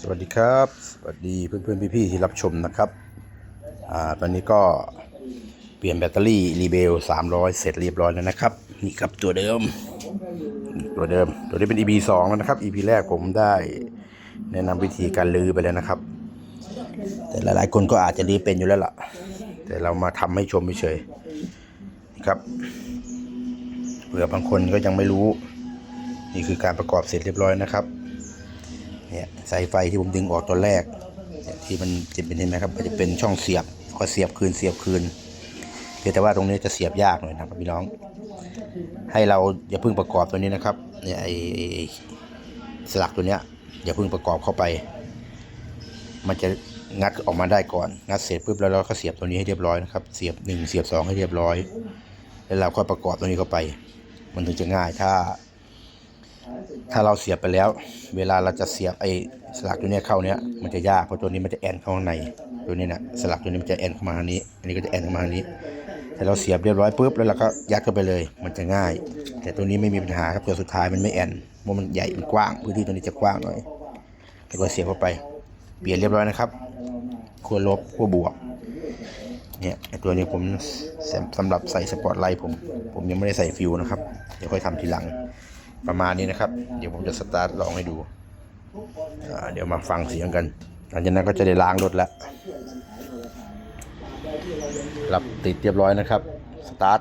สวัสดีครับ สวัสดีเพื่อนเพื่อนพี่ๆที่รับชมนะครับอ่าตอนนี้ก็เปลี่ยนแบตเตอรี่รีเบล300 เสร็จเรียบร้อยแล้วนะครับ นี่ครับตัวเดิม ตัวเดิม ตัวนี้เป็น EP 2แล้วนะครับ EP แรกผมได้แนะนำวิธีการลื้อไปแล้วนะครับ แต่หลายๆ คนก็อาจจะลื้อเป็นอยู่แล้วล่ะ แต่เรามาทำให้ชมเฉยๆนี่ครับเผื่อบางคนก็ยังไม่รู้ นี่คือการประกอบเสร็จเรียบร้อยนะครับ เนี่ยสายไฟที่ผมดึงออกตอนแรกที่มันจะเป็นเห็นไหมครับมันจะเป็นช่องเสียบก็เสียบคืนเสียบคืนเพียงแต่ว่าตรงนี้จะเสียบยากหน่อยนะครับพี่น้อง ให้เราอย่าเพิ่งประกอบตัวนี้นะครับเนี่ยไอ้ไอ้ไอ้สลักตัวเนี้ยอย่าเพิ่งประกอบเข้าไป มันจะงัดออกมาได้ก่อนงัดเสร็จปุ๊บแล้วเราก็เสียบตัวนี้ให้เรียบร้อยนะครับเสียบหนึ่งเสียบสองให้เรียบร้อย แล้วเราก็ประกอบตัวนี้เข้าไป มันถึงจะง่ายถ้า ถ้าเราเสียบไปแล้ว เวลาเราจะเสียบไอ้สลักตัวนี้เข้าเนี้ยมันจะยากเพราะตัวนี้มันจะแอนเข้าข้างในตัวนี้นะสลักตัวนี้มันจะแอนเข้ามาทางนี้ อันนี้ก็จะแอนเข้ามาทางนี้แต่เราเสียบเรียบร้อยปุ๊บแล้วเราก็ยัดเข้าไปเลย มันจะง่าย แต่ตัวนี้ไม่มีปัญหาครับตัวสุดท้ายมันไม่แอนเพราะมันใหญ่มันกว้างพื้นที่ตัวนี้จะกว้างหน่อยแล้วก็เสียบเข้าไป เปลี่ยนเรียบร้อยนะครับขั้วลบขั้วบวกเนี่ยตัวนี้ผมสำหรับใส่สปอตไลท์ผม ผมยังไม่ได้ใส่ฟิวนะครับ เดี๋ยวค่อยทำทีหลัง ประมาณนี้นะครับ เดี๋ยวผมจะสตาร์ทลองให้ดู เดี๋ยวมาฟังเสียงกันหลังจากนั้นก็จะได้ล้างรถแล้วรับติดเรียบร้อยนะครับ สตาร์ท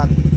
makan